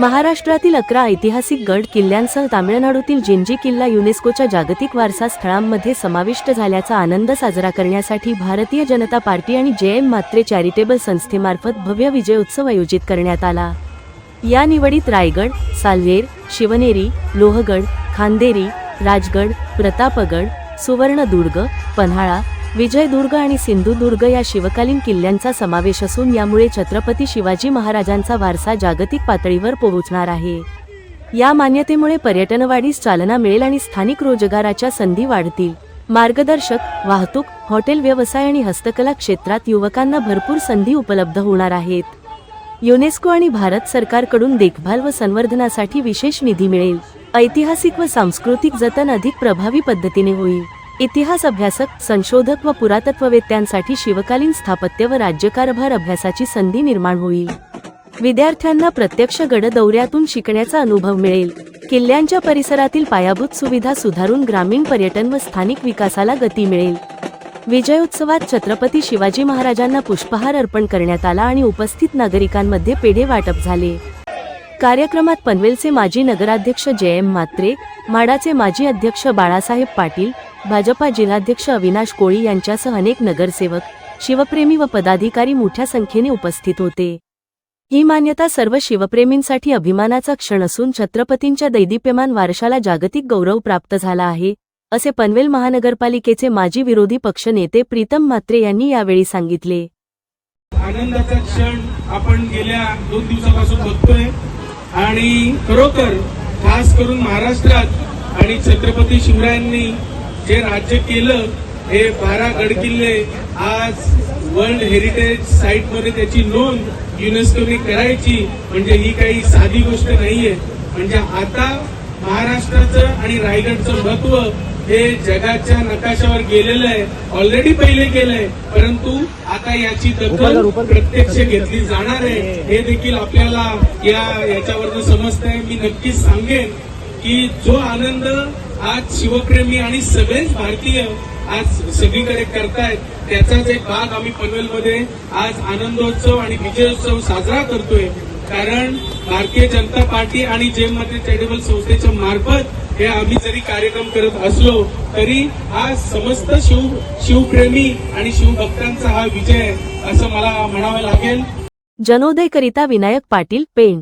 महाराष्ट्रातील अकरा ऐतिहासिक गड किल्ल्यांसह तामिळनाडूतील जिंजी किल्ला युनेस्कोच्या जागतिक वारसा स्थळांमध्ये समाविष्ट झाल्याचा आनंद साजरा करण्यासाठी भारतीय जनता पार्टी आणि जे एम मात्रे चॅरिटेबल संस्थेमार्फत भव्य विजय उत्सव आयोजित करण्यात आला. या निवडीत रायगड सालवेर शिवनेरी लोहगड खांदेरी राजगड प्रतापगड सुवर्णदुर्ग पन्हाळा विजयदुर्ग आणि सिंधुदुर्ग या शिवकालीन किल्ल्यांचा समावेश असून यामुळे छत्रपती शिवाजी महाराजांचा वारसा जागतिक पातळीवर पोहोचणार आहे. या मान्यतेमुळे पर्यटनवाढीस चालना मिळेल आणि स्थानिक रोजगाराच्या संधी वाढतील. मार्गदर्शक वाहतूक हॉटेल व्यवसाय आणि हस्तकला क्षेत्रात युवकांना भरपूर संधी उपलब्ध होणार आहेत. युनेस्को आणि भारत सरकारकडून देखभाल व संवर्धनासाठी विशेष निधी मिळेल. ऐतिहासिक व सांस्कृतिक जतन अधिक प्रभावी पद्धतीने होईल. इतिहास अभ्यासक संशोधक व पुरातत्ववेत्यांसाठी शिवकालीन स्थापत्य व राज्यकारभार अभ्यासाची संधी निर्माण होईल. विद्यार्थ्यांना प्रत्यक्ष गड दौऱ्यातून शिकण्याचा अनुभव मिळेल. किल्ल्यांच्या परिसरातील पायाभूत सुविधा सुधारून ग्रामीण पर्यटन व स्थानिक विकासाला गती मिळेल. विजयोत्सवात छत्रपती शिवाजी महाराजांना पुष्पहार अर्पण करण्यात आला आणि उपस्थित नागरिकांमध्ये पेढे वाटप झाले. कार्यक्रमात पनवेलचे माजी नगराध्यक्ष जे एम मात्रे माडाचे माजी अध्यक्ष बाळासाहेब पाटील भाजपा जिल्हाध्यक्ष अविनाश कोळी यांच्यासह अनेक नगरसेवक शिवप्रेमी व पदाधिकारी मोठ्या संख्येने उपस्थित होते. ही मान्यता सर्व शिवप्रेमींसाठी अभिमानाचा क्षण असून छत्रपतींच्या दैदिप्यमान वारशाला जागतिक गौरव प्राप्त झाला आहे असे पनवेल महानगरपालिकेचे माजी विरोधी पक्षनेते प्रीतम म्हात्रे यांनी यावेळी सांगितले. आनंदाचा क्षण आपण गेल्या दोन दिवसापासून बघतोय. आणि खरोखर खास करून महाराष्ट्रात आणि छत्रपती शिवरायांनी जे राज्य केलं हे बारा गडकिल्ले आज वर्ल्ड हेरिटेज साईटमध्ये त्याची नोंद युनेस्कोने करायची म्हणजे ही काही साधी गोष्ट नाहीये. म्हणजे आता महाराष्ट्राचं आणि रायगडचं महत्त्व हे जगाच्या नकाशावर गेलेलं आहे. ऑलरेडी पहिले केलंय. परंतु आता याची दखल प्रत्यक्ष घेतली जाणार आहे. हे देखील आपल्याला या याच्यावरनं समजतंय. मी नक्कीच सांगेन की जो आनंद आज शिवप्रेमी आणि सगळेच भारतीय आज सगळीकडे करतायत त्याचाच एक भाग आम्ही पनवेलमध्ये आज आनंदोत्सव आणि विजयोत्सव साजरा करतोय. कारण भारतीय जनता पार्टी आणि जेममध्ये चॅरिटेबल संस्थेच्या मार्फत हे आम्ही जरी कार्यक्रम करत असलो तरी हा समस्त शिव शिवप्रेमी आणि शिवभक्तांचा हा विजय असं मला म्हणावं लागेल. जनोदयकरिता विनायक पाटील पेण